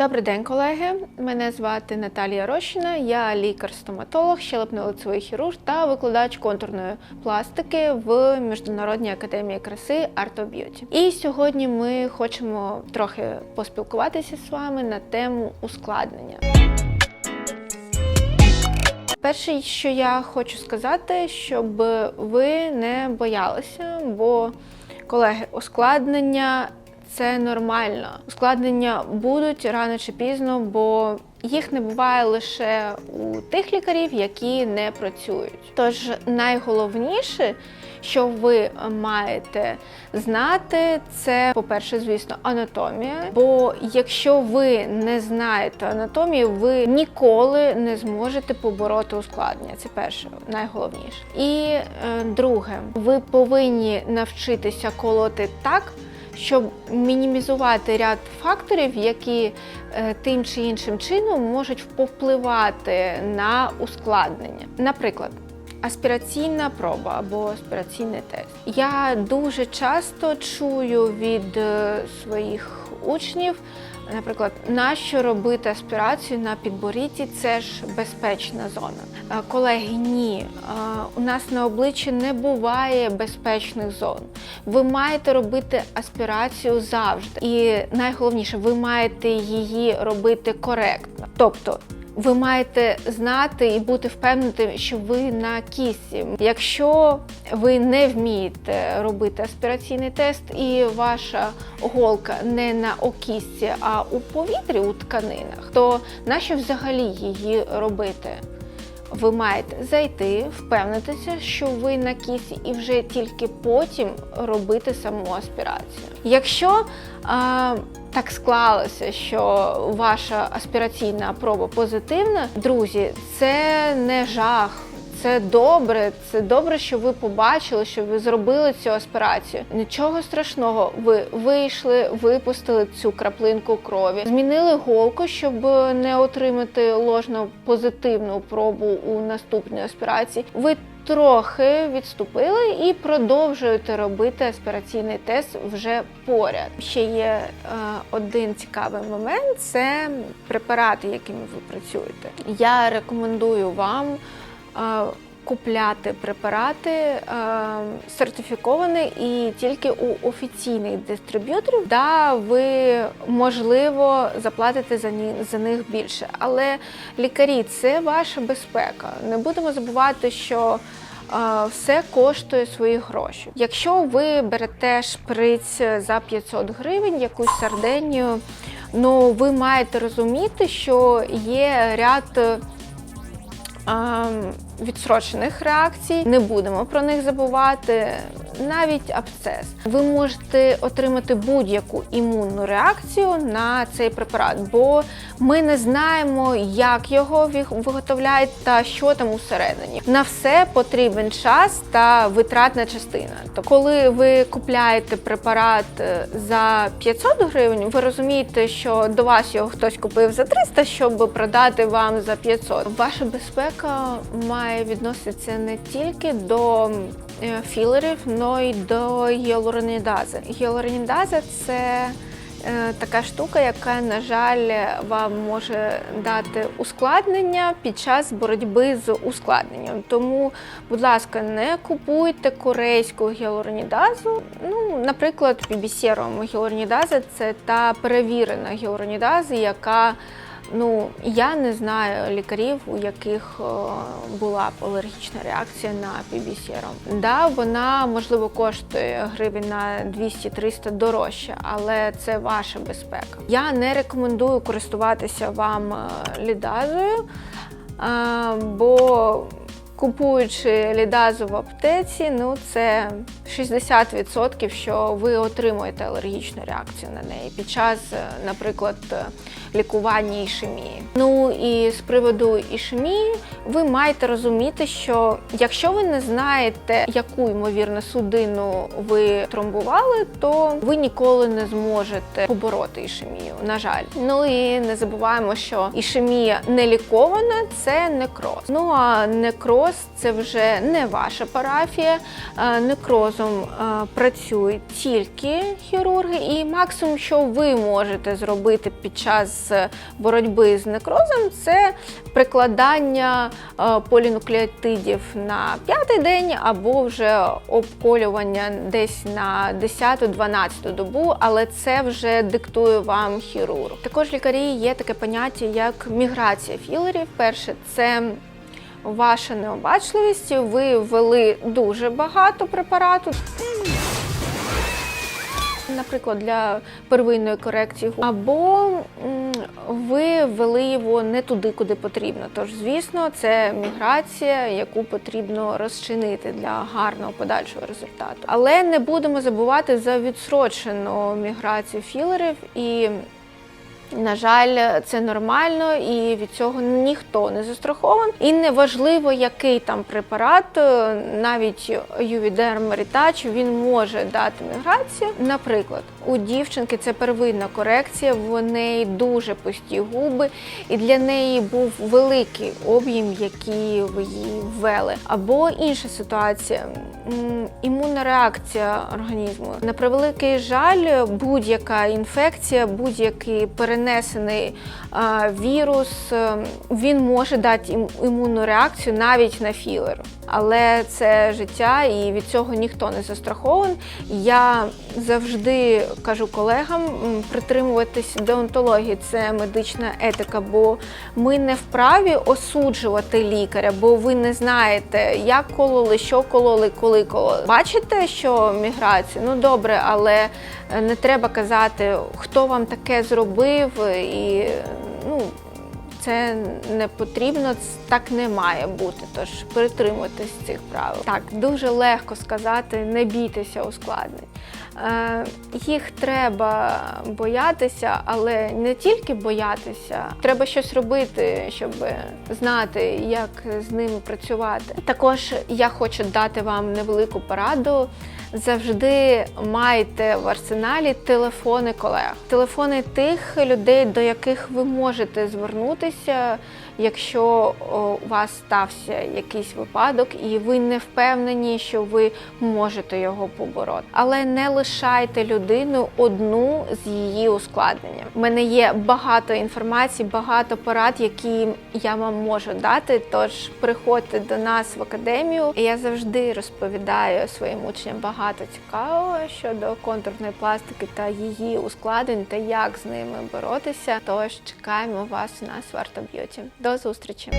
Добрий день, колеги. Мене звати Наталія Рощина. Я лікар-стоматолог, щелепно-лицевий хірург та викладач контурної пластики в Міжнародній академії краси Art of Beauty. І сьогодні ми хочемо трохи поспілкуватися з вами на тему ускладнення. Перше, що я хочу сказати, щоб ви не боялися, бо колеги, ускладнення це нормально. Ускладнення будуть рано чи пізно, бо їх не буває лише у тих лікарів, які не працюють. Тож найголовніше, що ви маєте знати, це, по-перше, звісно, анатомія. Бо якщо ви не знаєте анатомію, ви ніколи не зможете побороти ускладнення. Це перше, найголовніше. І е, друге, ви повинні навчитися колоти так щоб мінімізувати ряд факторів, які е, тим чи іншим чином можуть повпливати на ускладнення. Наприклад, аспіраційна проба або аспіраційний тест. Я дуже часто чую від е, своїх учнів. Наприклад, нащо робити аспірацію на підборідді? Це ж безпечна зона. Е, Колеги, ні, Е, у нас на обличчі не буває безпечних зон. Ви маєте робити аспірацію завжди. І найголовніше, ви маєте її робити коректно. Тобто ви маєте знати і бути впевненим, що ви на кісі. Якщо ви не вмієте робити аспіраційний тест, і ваша голка не на окісці, а у повітрі у тканинах, то нащо взагалі її робити? Ви маєте зайти, впевнитися, що ви на кісі, і вже тільки потім робити саму аспірацію. Якщо а, так склалося, що ваша аспіраційна проба позитивна, друзі, це не жах. Це добре, це добре, що ви побачили, що ви зробили цю аспірацію. Нічого страшного. Ви вийшли, випустили цю краплинку крові, змінили голку, щоб не отримати ложно позитивну пробу у наступній аспірації. Ви трохи відступили і продовжуєте робити аспіраційний тест вже поряд. Ще є е, один цікавий момент: це препарати, якими ви працюєте. Я рекомендую вам. Купляти препарати сертифіковані і тільки у офіційних дистриб'юторів, да, ви можливо заплатите за, ні, за них більше. Але лікарі це ваша безпека. Не будемо забувати, що все коштує свої гроші. Якщо ви берете шприць за 500 гривень, якусь сарденію, ну ви маєте розуміти, що є ряд відсрочених реакцій. Не будемо про них забувати. Навіть абсцес. Ви можете отримати будь-яку імунну реакцію на цей препарат, бо ми не знаємо, як його виг- виготовляють та що там усередині. На все потрібен час та витратна частина. То коли ви купляєте препарат е, за 500 гривень, ви розумієте, що до вас його хтось купив за 300, щоб продати вам за 500. Ваша безпека має відноситися не тільки до е, філерів, але й до гіалуронідази. Гіалуронідаза – це е, така штука, яка, на жаль, вам може дати ускладнення під час боротьби з ускладненням. Тому, будь ласка, не купуйте корейську гіалуронідазу. Ну, наприклад, пібісером гіалуронідаза – це та перевірена гіалуронідаза, яка Ну, я не знаю лікарів, у яких е, була б алергічна реакція на пібісером. Да, вона можливо коштує гривень на 200-300 дорожче, але це ваша безпека. Я не рекомендую користуватися вам е, лідазою, е, бо Купуючи лідазу в аптеці, ну це 60%, що ви отримуєте алергічну реакцію на неї під час, наприклад, лікування ішемії. Ну і з приводу ішемії, ви маєте розуміти, що якщо ви не знаєте, яку ймовірно судину ви тромбували, то ви ніколи не зможете побороти ішемію. На жаль, ну і не забуваємо, що ішемія не лікована це некроз. Ну а некроз це вже не ваша парафія. Некрозом працюють тільки хірурги, і максимум, що ви можете зробити під час час боротьби з некрозом це прикладання е, полінуклеотидів на п'ятий день або вже обколювання десь на 10-12 добу, але це вже диктує вам хірург. Також лікарі є таке поняття як міграція філерів. Перше, це ваша необачливість. Ви ввели дуже багато препарату. Наприклад, для первинної корекції або ви ввели його не туди, куди потрібно. Тож, звісно, це міграція, яку потрібно розчинити для гарного подальшого результату. Але не будемо забувати за відсрочену міграцію філерів і. На жаль, це нормально і від цього ніхто не застрахований. І неважливо, який там препарат, е, навіть Ювідерм Рітач, він може дати міграцію. Наприклад, у дівчинки це первинна корекція, в неї дуже пусті губи, і для неї був великий об'єм, який ви їй ввели. Або інша ситуація імунна реакція організму. На превеликий жаль, будь-яка інфекція, будь-який перенесений вірус, е, він може дати імунну реакцію навіть на філер. Але це життя, і від цього ніхто не застрахований. Я завжди кажу колегам притримуватись деонтології, це медична етика, бо ми не вправі осуджувати лікаря, бо ви не знаєте, як кололи, що кололи, коли кололи. Бачите, що міграція? Ну добре, але е, не треба казати, хто вам таке зробив, і. Це не потрібно, так не має бути. Тож притримуйтесь цих правил. Так, дуже легко сказати, не бійтеся ускладнень. Е, їх треба боятися, але не тільки боятися, треба щось робити, щоб знати, як з ними працювати. Також я хочу дати вам невелику пораду. Завжди майте в арсеналі телефони колег, телефони тих людей, до яких ви можете звернутися, колись якщо у вас стався якийсь випадок, і ви не впевнені, що ви можете його побороти. Але не лишайте людину одну з її ускладненням. У мене є багато інформації, багато порад, які я вам можу дати. Тож приходьте до нас в академію. Я завжди розповідаю своїм учням багато цікавого щодо контурної пластики та її ускладнень та як з ними боротися. Тож чекаємо вас у нас в Артоб'юті. Зустрічі!